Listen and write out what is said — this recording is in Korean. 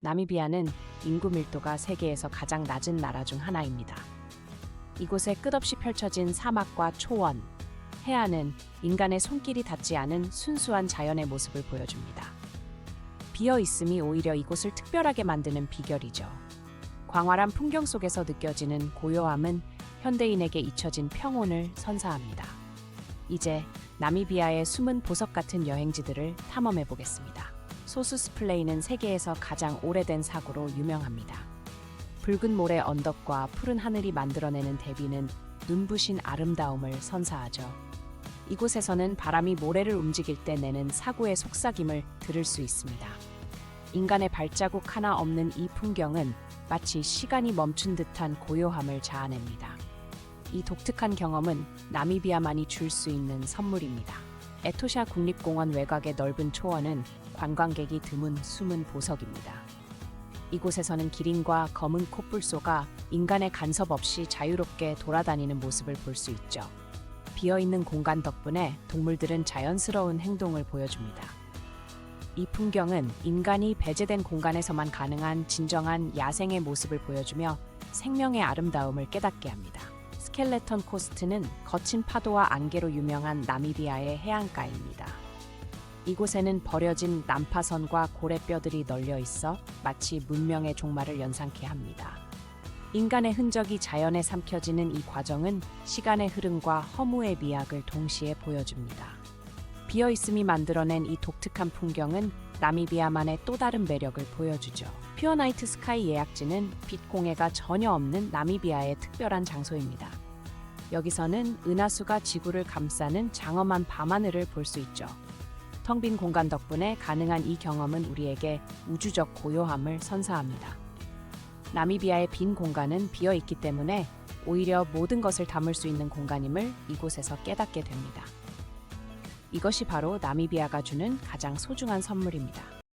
나미비아는 인구 밀도가 세계에서 가장 낮은 나라 중 하나입니다. 이곳에 끝없이 펼쳐진 사막과 초원, 해안은 인간의 손길이 닿지 않은 순수한 자연의 모습을 보여줍니다. 비어 있음이 오히려 이곳을 특별하게 만드는 비결이죠. 광활한 풍경 속에서 느껴지는 고요함은 현대인에게 잊혀진 평온을 선사합니다. 이제 나미비아의 숨은 보석 같은 여행지들을 탐험해 보겠습니다. 소수스 플레이는 세계에서 가장 오래된 사고로 유명합니다. 붉은 모래 언덕과 푸른 하늘이 만들어내는 대비는 눈부신 아름다움을 선사하죠. 이곳에서는 바람이 모래를 움직일 때 내는 사고의 속삭임을 들을 수 있습니다. 인간의 발자국 하나 없는 이 풍경은 마치 시간이 멈춘 듯한 고요함을 자아냅니다. 이 독특한 경험은 나미비아만이 줄 수 있는 선물입니다. 에토샤 국립공원 외곽의 넓은 초원은 관광객이 드문 숨은 보석입니다. 이곳에서는 기린과 검은 코뿔소가 인간의 간섭 없이 자유롭게 돌아다니는 모습을 볼 수 있죠. 비어 있는 공간 덕분에 동물들은 자연스러운 행동을 보여줍니다. 이 풍경은 인간이 배제된 공간에서만 가능한 진정한 야생의 모습을 보여주며 생명의 아름다움을 깨닫게 합니다. 스켈레톤 코스트는 거친 파도와 안개로 유명한 나미비아의 해안가입니다. 이곳에는 버려진 난파선과 고래뼈들이 널려 있어 마치 문명의 종말을 연상케 합니다. 인간의 흔적이 자연에 삼켜지는 이 과정은 시간의 흐름과 허무의 미학을 동시에 보여줍니다. 비어 있음이 만들어낸 이 독특한 풍경은 나미비아만의 또 다른 매력을 보여주죠. 퓨어 나이트 스카이 예약지는 빛 공해가 전혀 없는 나미비아의 특별한 장소입니다. 여기서는 은하수가 지구를 감싸는 장엄한 밤하늘을 볼 수 있죠. 텅 빈 공간 덕분에 가능한 이 경험은 우리에게 우주적 고요함을 선사합니다. 나미비아의 빈 공간은 비어 있기 때문에 오히려 모든 것을 담을 수 있는 공간임을 이곳에서 깨닫게 됩니다. 이것이 바로 나미비아가 주는 가장 소중한 선물입니다.